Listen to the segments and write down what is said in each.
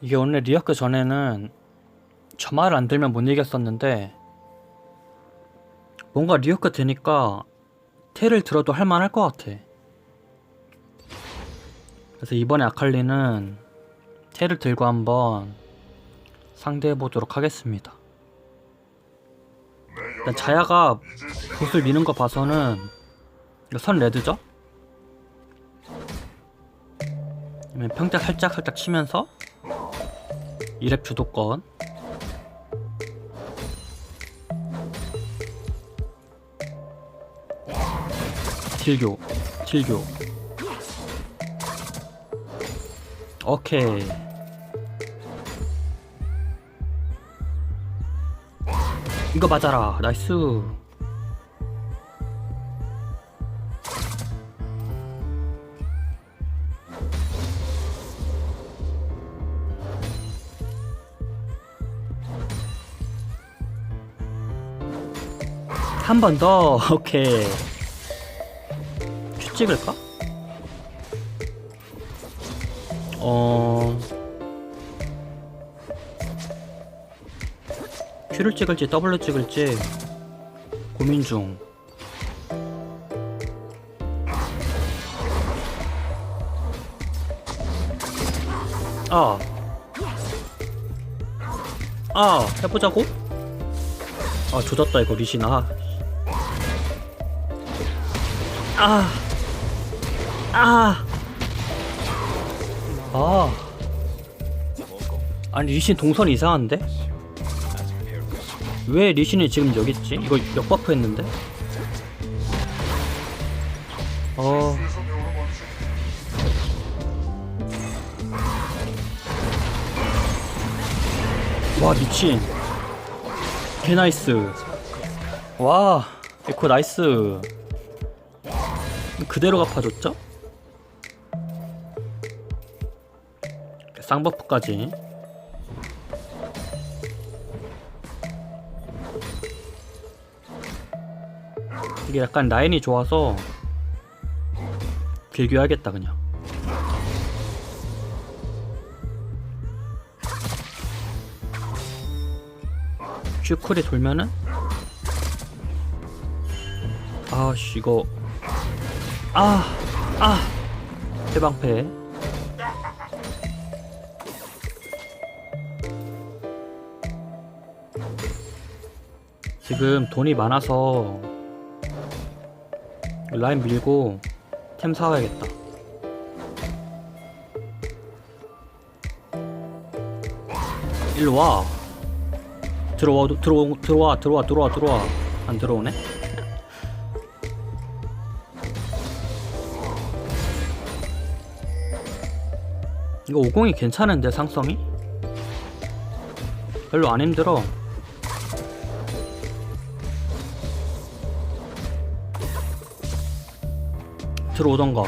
이게 원래 리아크 전에는 점화를 안 들면 못 이겼었는데 뭔가 리아크 되니까 테를 들어도 할만할 것 같아. 그래서 이번에 아칼리는 테를 들고 한번 상대해 보도록 하겠습니다. 자야가. 보스를 미는 거 봐서는 선 레드죠? 평타 살짝 살짝 치면서 2렙 주도권. 딜교 딜교. 오케이. 이거 맞아라. 나이스 한 번 더 오케이 큐 찍을까? 어 큐를 찍을지 W 찍을지 고민 중 아. 아, 해보자고? 아, 조졌다, 이거, 리시나. 아. 아. 아. 아니, 리신 동선이 이상한데? 왜 리신이 지금 여기 있지? 이거 역버프 했는데? 어. 와 미친 개 나이스 와 에코 나이스 그대로 갚아줬죠? 쌍버프까지. 이게 약간 라인이 좋아서 길교하겠다 그냥. 슈쿨이 돌면은? 아씨 이거 아 아. 해방패. 지금 돈이 많아서 라인 밀고 템 사와야겠다. 일로 와. 들어와 들어와 들어와 들어와 들어와 들어와. 안 들어오네 이거 50이 괜찮은데 상성이? 별로 안 힘들어. 들어오던가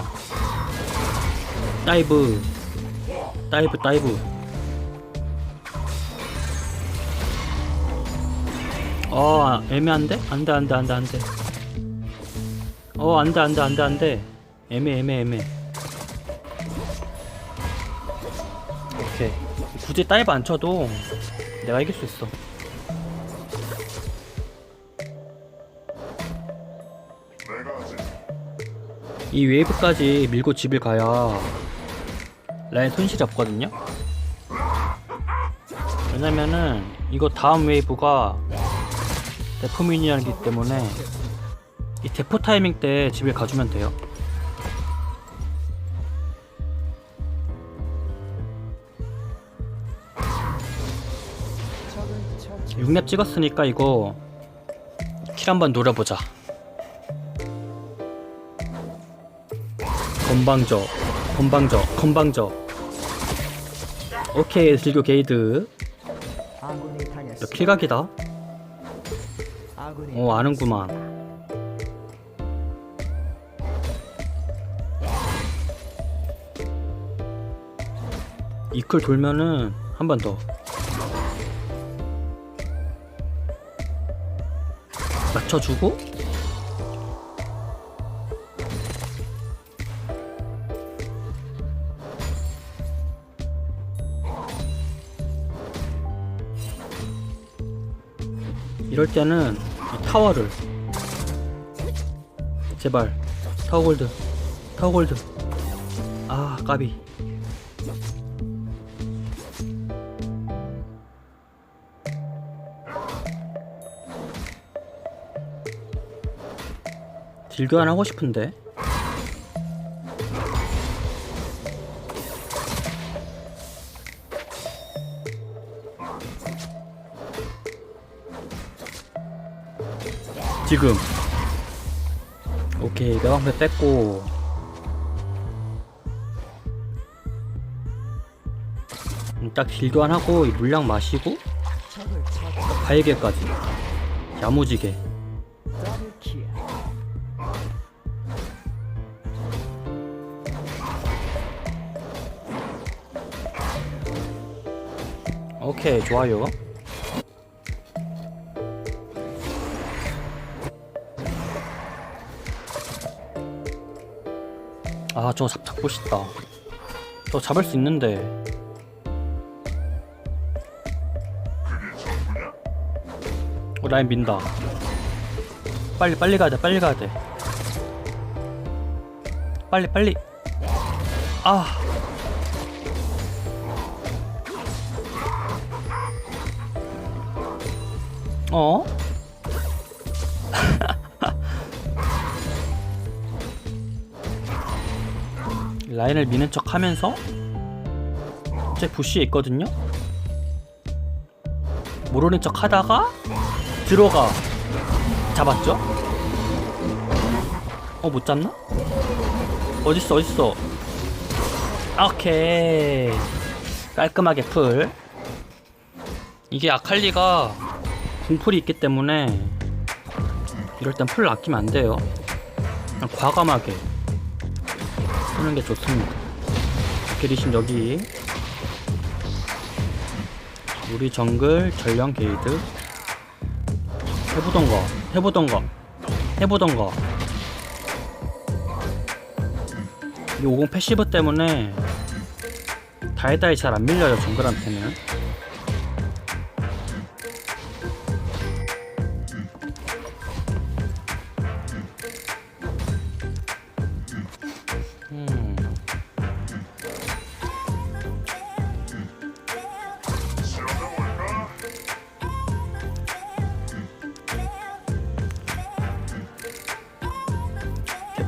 다이브. 다이브 다이브. 어 애매한데? 안돼 안돼 안돼 안돼. 어 안돼 안돼 안돼 안돼. 애매 애매 애매 굳이 다이브 안 쳐도 내가 이길 수 있어. 이 웨이브까지 밀고 집을 가야 라인 손실이 없거든요 왜냐면은 이거 다음 웨이브가 대포 미니언이기 때문에 이 대포 타이밍 때 집을 가주면 돼요. 6렙 찍었으니까 이거 킬 한번 노려보자. 건방져, 건방져, 건방져. 오케이, 들교 게이드. 야. 아군이 어, 아는구만. 이클 돌면은 한 번 더. 붙여주고. 이럴 때는 타워를. 제발 타워골드 타워골드. 아 까비. 딜교환 하고 싶은데. 지금. 오케이 매방패 뺐고. 음, 딱 딜교환하고 이 물량 마시고 딱 바이게까지. 야무지게 오케이 좋아요. 아 저거 잡, 잡고 싶다. 저 잡을 수 있는데? 어, 라인 민다. 빨리 빨리 가야 돼 빨리 가야 돼. 빨리 빨리. 아 어? 라인을 미는 척 하면서 제 부시에 있거든요? 모르는 척 하다가 들어가 잡았죠? 어 못 잡나? 어딨어 어딨어 오케이 깔끔하게 풀 이게 아칼리가 궁풀이 있기 때문에 이럴 땐 풀을 아끼면 안 돼요 과감하게 쓰는 게 좋습니다 게리신 여기 우리 정글 전령 게이드 해보던 거 해보던 거 해보던 거. 이 50 패시브 때문에 달달이 잘 안 밀려요 정글한테는.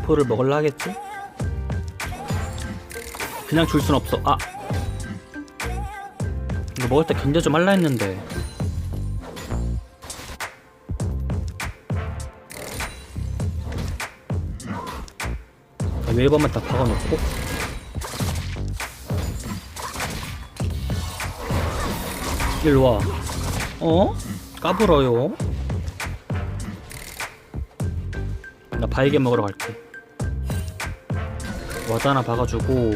대포를 먹을라 하겠지? 그냥 줄 순 없어. 아. 이거 먹을 때 견뎌 좀 할라 했는데. 자, 웨이버만 딱 박아놓고. 일로 와. 어? 까불어요. 나 바이게 먹으러 갈게. 와드 하나 박아주고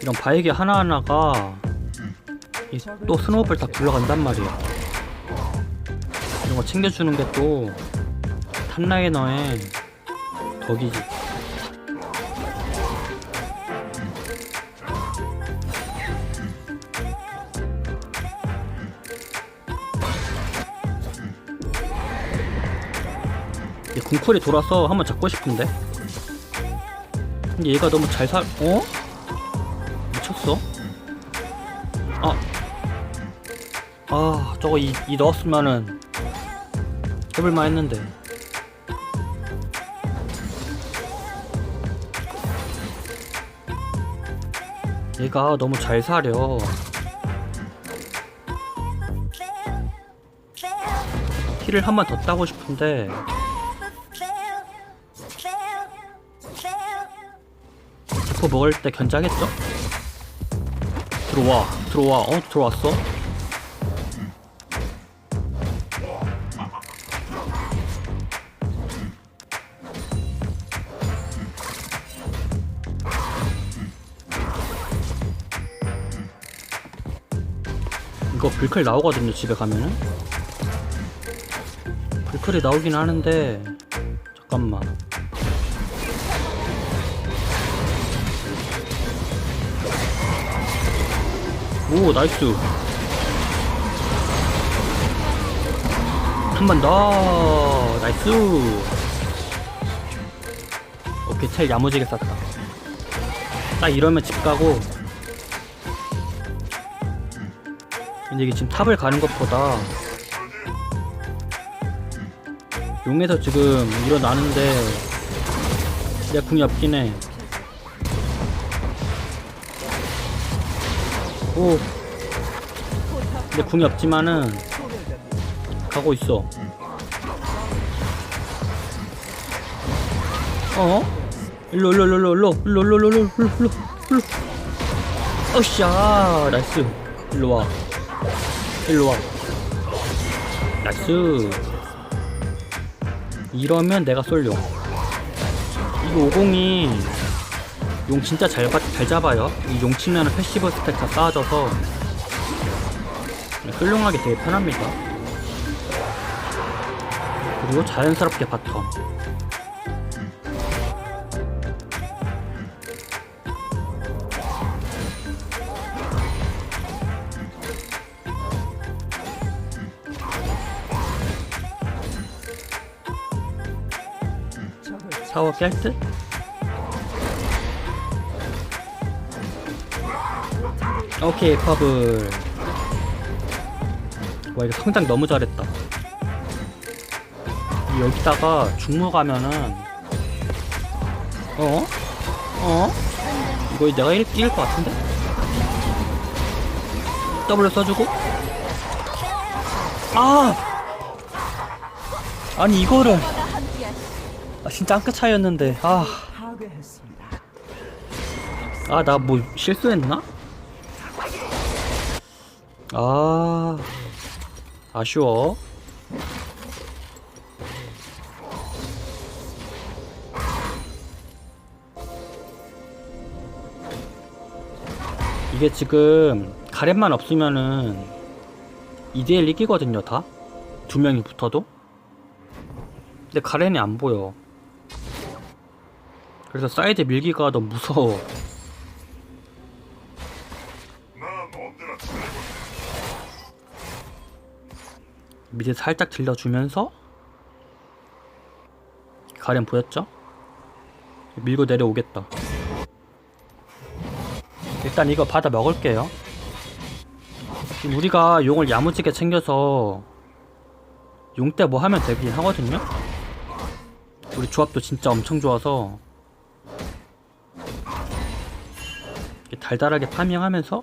이런 바이게 하나하나가 이또 스노우볼 다 굴러간단 말이야. 이런 거 챙겨주는 게 또 탑라이너의 덕이지 궁쿨이 돌아서 한번 잡고 싶은데 근데 얘가 너무 잘 살.. 어? 미쳤어? 아. 아 저거 이, 이 넣었으면은 해볼만 했는데 얘가 너무 잘 사려 힐을 한 번 더 따고 싶은데 대포 먹을 때 견자겠죠? 들어와 들어와 어 들어왔어? 이거 불클 나오거든요 집에 가면은 불클이 나오긴 하는데 잠깐만 오 나이스. 한 번 더. 나이스. 오케이 첼 야무지게 쌌다. 딱 이러면 집 가고. 근데 이게 지금 탑을 가는 것보다 용에서 지금 일어나는데 내 궁이 없긴 해. 오. 내 궁이 없지만은 가고 있어. 어? 일로 일로 일로 일로 일로 일로 일로 일로 일로 일로 어샤 나이스 일로 와 일로 와 나이스 이러면 내가 쏠려 이거 50이 용 진짜 잘, 받- 잘 잡아요. 이 용 치면은 패시브 스택 다 쌓아져서 훌륭하게 되게 편합니다. 그리고 자연스럽게 바텀. 샤워 깰 듯? 오케이 퍼블 와 이거 성장 너무 잘했다 여기다가 중무 가면은 어? 어? 이거 내가 일, 이길 것 같은데? W 써주고 아! 아니 이거를 아 진짜 한끗 차이였는데 아 아 나 뭐 실수했나? 아 아쉬워 이게 지금 가렛만 없으면은 2대1 이기거든요 다? 두 명이 붙어도? 근데 가렌이 안 보여 그래서 사이드 밀기가 너무 무서워 밑에 살짝 들려주면서 가렌 보였죠? 밀고 내려오겠다. 일단 이거 받아 먹을게요. 지금 우리가 용을 야무지게 챙겨서 용 때 뭐 하면 되긴 하거든요? 우리 조합도 진짜 엄청 좋아서 달달하게 파밍하면서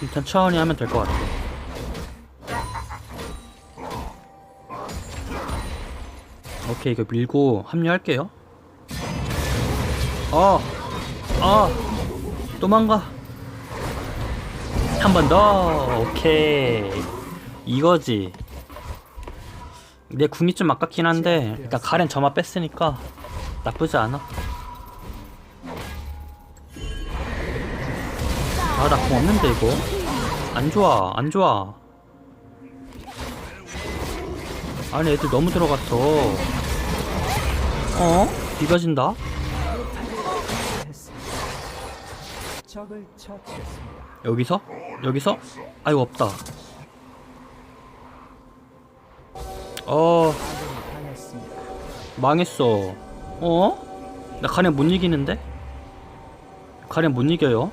좀 천천히 하면 될 것 같아요 오케이 이거 밀고 합류할게요. 어! 어! 도망가. 한 번 더. 오케이. 이거지. 내 궁이 좀 아깝긴 한데 일단 가렌 점화 뺐으니까 나쁘지 않아. 아 나 궁 없는데 이거. 안 좋아 안 좋아. 아니 애들 너무 들어갔어 어? 적을 처치했습니다. 여기서? 여기서? 아이고 없다 어. 망했어 어? 나 가렌 못 이기는데? 가렌 못 이겨요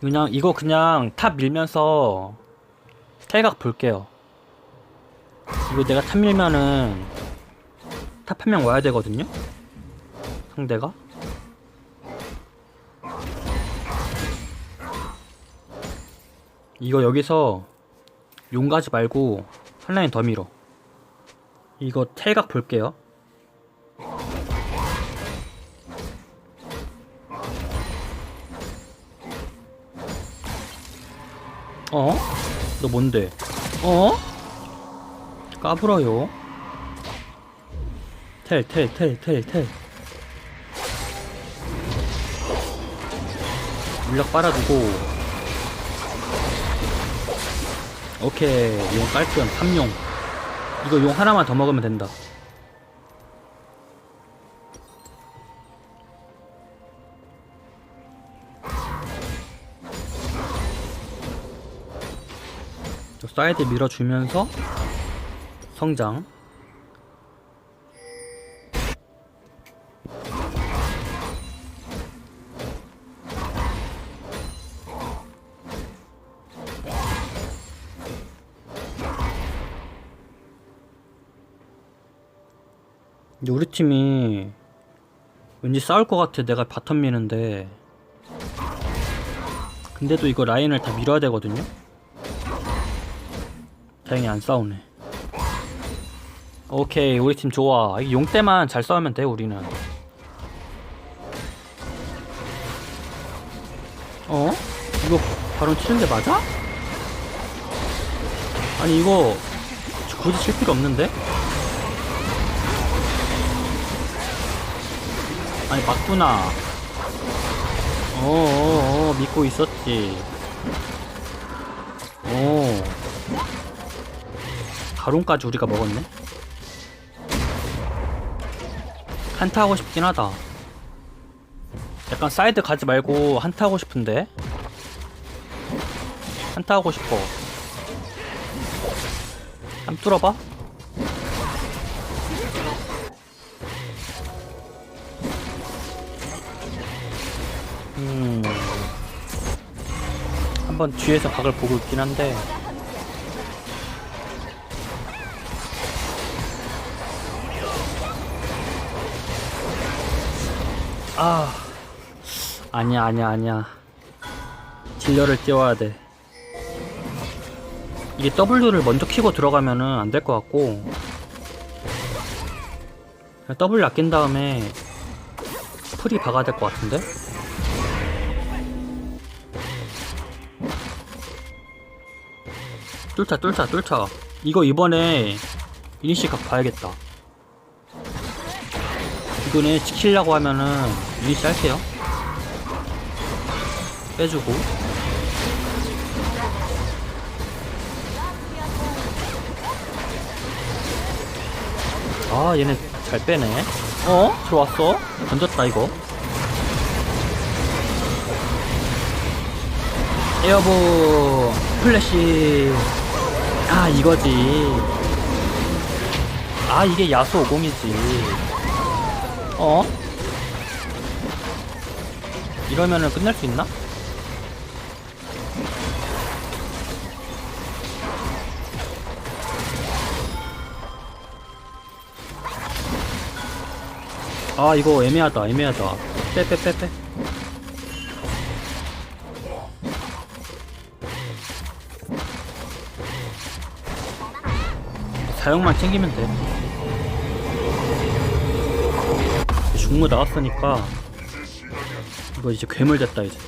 그냥 이거 그냥 탑 밀면서 탈각 볼게요. 이거 내가 탑 밀면은 탑 한 명 와야 되거든요? 상대가? 이거 여기서 용 가지 말고 한 라인 더 밀어. 이거 탈각 볼게요. 어? 너 뭔데? 어? 까불어요. 텔, 텔, 텔, 텔, 텔. 물약 빨아주고. 오케이. 용 깔끔. 3용. 이거 용 하나만 더 먹으면 된다. 사이드 밀어주면서 성장. 근데 우리 팀이 왠지 싸울 것 같아. 내가 바텀 미는데. 근데도 이거 라인을 다 밀어야 되거든요 다행히 안 싸우네 오케이 우리 팀 좋아 이 용때만 잘 싸우면 돼 우리는 어? 이거 바로 치는 게 맞아? 아니 이거 굳이 칠 필요 없는데? 아니 맞구나 어어어 믿고 있었지 오 가론까지 우리가 먹었네? 한타 하고 싶긴 하다. 약간 사이드 가지 말고 한타 하고 싶은데? 한타 하고 싶어. 한번 뚫어봐. 음. 한번 뒤에서 각을 보고 있긴 한데 아. 아니야 아니야 아니야. 딜러를 띄워야 돼. 이게 W를 먼저 키고 들어가면은 안 될 것 같고. W 아낀 다음에 풀이 박아야 될 것 같은데? 뚫자 뚫자 뚫자. 이거 이번에 이니시 각 봐야겠다 이번에 지키려고 하면은 이니시 할게요. 빼주고. 아 얘네 잘 빼네. 어? 들어왔어? 던졌다 이거. 에어보 플래시. 아 이거지. 아 이게 야수 50이지 어? 이러면은 끝낼 수 있나? 아 이거 애매하다 애매하다 빼빼 빼빼 사용만 챙기면 돼 중무 나왔으니까. 이거 이제 괴물 됐다 이제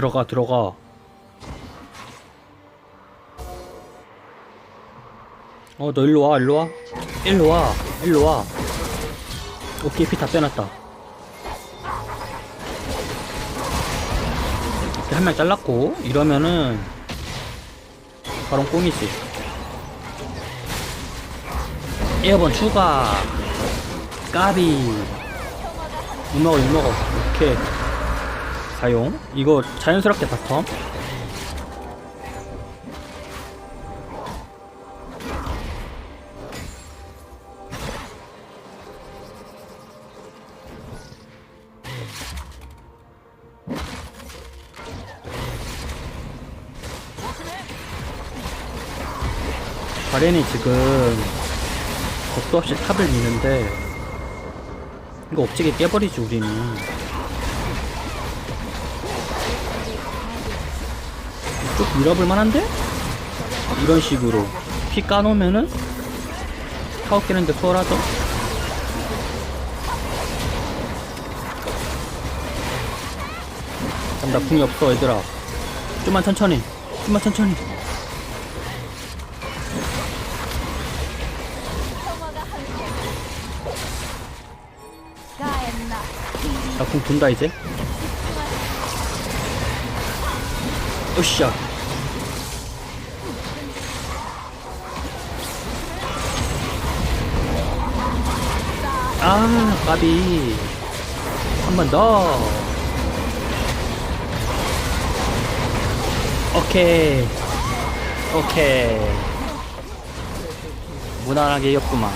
들어가 들어가. 어 너 일로 와 일로 와. 일로 와 일로 와. 오케이 피 다 빼놨다. 이렇게 한 명 잘랐고 이러면은 바로 꽁이지. 에어본 추가. 까비. 이먹어 이먹어. 오케이 사용. 이거 자연스럽게 바텀. 바렌이 지금 겁도 없이 탑을 미는데 이거 업체게 깨버리지 우리는 쭉 밀어볼 만한데? 이런 식으로 피 까놓으면은 타워 깨는데 수월하죠? 잠깐만 나 궁이 없어 얘들아 좀만 천천히 좀만 천천히 나궁 돈다 이제 으쌰 아 까비. 한 번 더. 오케이. 오케이. 무난하게 이겼구만